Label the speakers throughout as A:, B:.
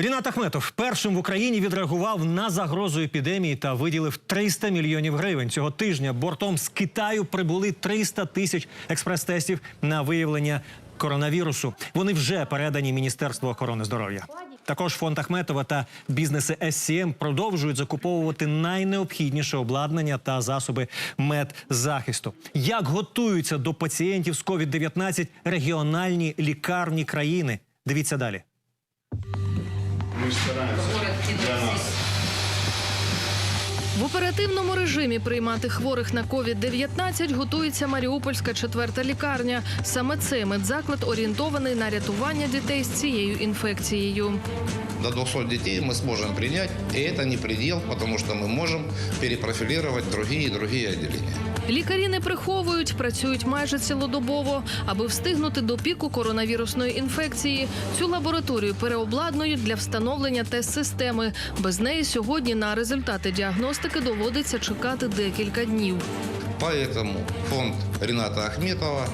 A: Рінат Ахметов першим в Україні відреагував на загрозу епідемії та виділив 300 мільйонів гривень. Цього тижня бортом з Китаю прибули 300 тисяч експрес-тестів на виявлення коронавірусу. Вони вже передані Міністерству охорони здоров'я. Також фонд Ахметова та бізнеси SCM продовжують закуповувати найнеобхідніше обладнання та засоби медзахисту. Як готуються до пацієнтів з COVID-19 регіональні лікарні країни? Дивіться далі.
B: Мы стараемся для нас.
C: В оперативному режимі приймати хворих на COVID-19 готується Маріупольська четверта лікарня. Саме цей медзаклад орієнтований на рятування дітей з цією інфекцією.
D: До 200 детей мы сможем принять, и это не предел, потому что мы можем перепрофилировать другие и другие отделения.
C: Лікарі не приховують, працюють майже цілодобово, аби встигнути до піку коронавірусної інфекції. Цю лабораторію переобладнують для встановлення тест-системи. Без неї сьогодні на результати діагностики доводиться чекати декілька днів.
D: Поэтому фонд Рената Ахметова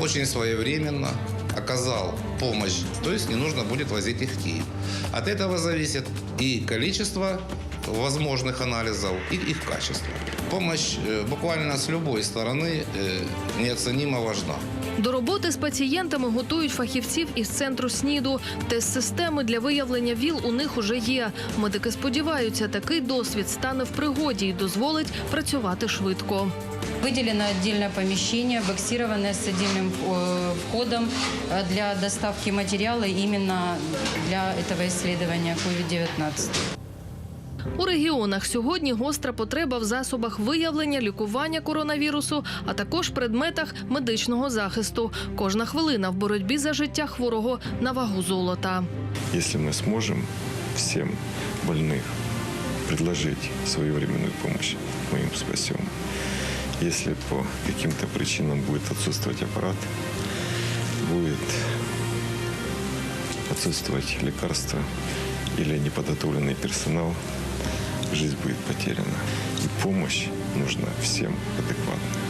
D: очень своевременно оказал помощь, то есть не нужно будет возить их в Киев. От этого зависит и количество возможных анализов, и их качество. Помощь э, буквально с любой стороны э, неоценимо важна.
C: До роботи з пацієнтами готують фахівців із центру СНІДу. Тест-системи для виявлення ВІЛ у них уже є. Медики сподіваються, такий досвід стане в пригоді і дозволить працювати швидко.
E: Выделено отдельное помещение, боксированное с отдельным э, входом э, для доставки материала именно для этого исследования COVID-19.
C: У регіонах сьогодні гостра потреба в засобах виявлення, лікування коронавірусу, а також предметах медичного захисту. Кожна хвилина в боротьбі за життя хворого на вагу золота.
F: если мы сможем всем больных предложить своевременную помощь, мы им спасем. Если по каким-то причинам будет отсутствовать аппарат, будет отсутствовать лекарства или неподготовленный персонал, жизнь будет потеряна. И помощь нужна всем адекватно.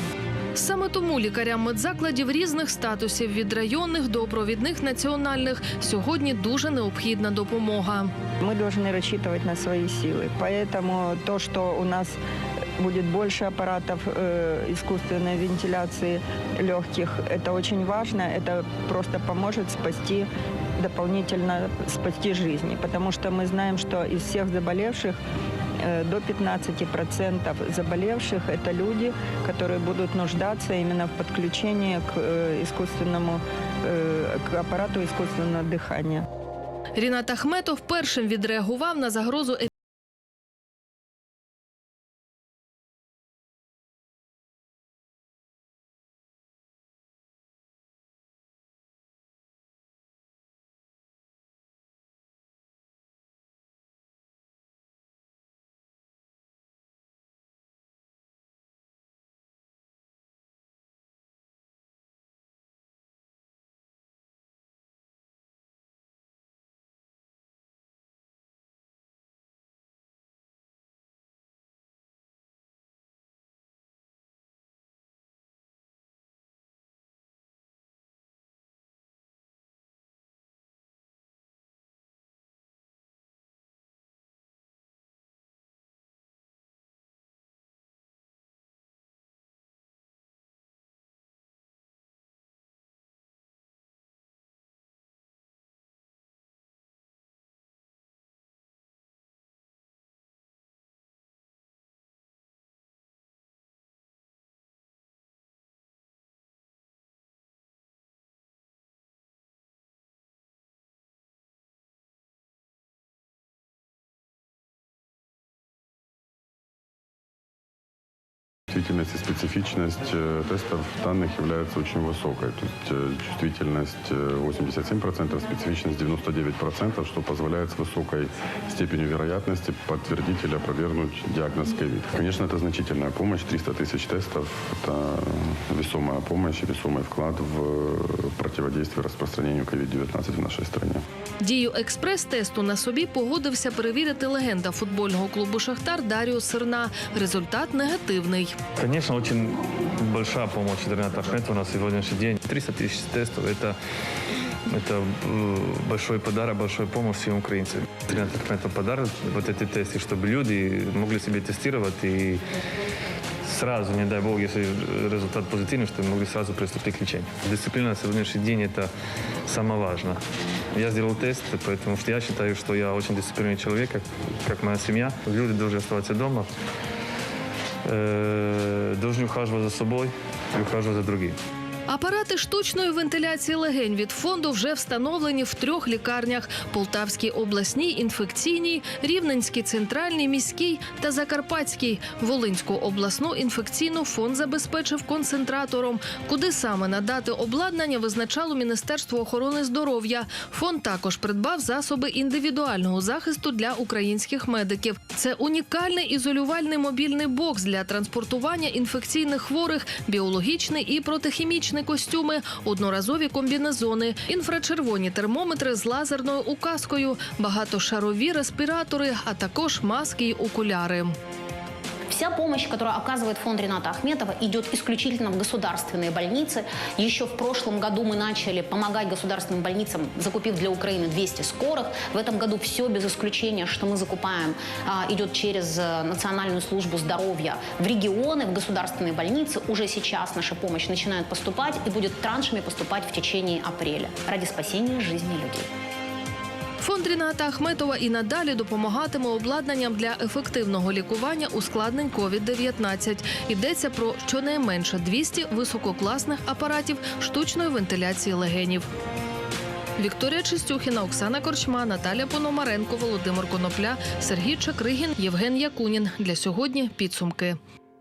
C: Саме тому лікарям медзакладів різних статусів від районних до провідних національних сьогодні дуже необхідна допомога.
G: Мы должны рассчитывать на свои силы. Поэтому то, что у нас будет больше аппаратов э, искусственной вентиляции легких, это очень важно. Это просто поможет спасти дополнительно спасти жизни. Потому что мы знаем, что из всех заболевших э, до 15% заболевших это люди, которые будут нуждаться именно в подключении к э, искусственному э, к аппарату искусственного дыхания.
C: Рінат Ахметов першим відреагував на загрозу
H: Чувствительность и специфичность э, тестов данных является очень высокой. То есть э, чувствительность э, 87%, специфичность 99%, что позволяет с высокой степенью вероятности подтвердить или опровергнуть диагноз ковид. Конечно, это значительная помощь. 300 тысяч тестов – это весомая помощь весомый вклад в э, противодействие распространению COVID-19 в нашей стране.
C: Дію експрес-тесту на собі погодився перевірити легенда футбольного клубу Шахтар Даріо Сирна. Результат негативний.
I: Конечно, очень большая помощь Рената Ахметова на сегодняшний день. 300 тысяч тестов – это Это э, большой подарок, большой помощь всем украинцам. Ренат Ахметов подарок вот эти тесты, чтобы люди могли себе тестировать и сразу, не дай бог, если результат позитивный, чтобы могли сразу приступить к лечению. Дисциплина на сегодняшний день – это самое важное. Я сделал тест, поэтому что я считаю, что я очень дисциплинированный человек, как, как моя семья. Люди должны оставаться дома, э, должны ухаживать за собой и ухаживать за другими.
C: Апарати штучної вентиляції легень від фонду вже встановлені в трьох лікарнях: Полтавській обласній інфекційній, Рівненській центральній міській та Закарпатській. Волинську обласну інфекційну фонд забезпечив концентратором. Куди саме надати обладнання визначало Міністерство охорони здоров'я. Фонд також придбав засоби індивідуального захисту для українських медиків. Це унікальний ізолювальний мобільний бокс для транспортування інфекційних хворих, біологічний і протихімічний костюми, одноразові комбінезони, інфрачервоні термометри з лазерною указкою, багатошарові респіратори, а також маски й окуляри.
J: Вся помощь, которую оказывает фонд Рената Ахметова, идет исключительно в государственные больницы. Еще в прошлом году мы начали помогать государственным больницам, закупив для Украины 200 скорых. В этом году все без исключения, что мы закупаем, а, идет через э, Национальную службу здоровья в регионы, в государственные больницы. Уже сейчас наша помощь начинает поступать и будет траншами поступать в течение апреля ради спасения жизни людей.
C: Фонд Ріната Ахметова і надалі допомагатиме обладнанням для ефективного лікування ускладнень COVID-19. Йдеться про щонайменше 200 висококласних апаратів штучної вентиляції легенів. Вікторія Чистюхіна, Оксана Корчма, Наталя Пономаренко, Володимир Конопля, Сергій Чакригін, Євген Якунін. Для сьогодні підсумки.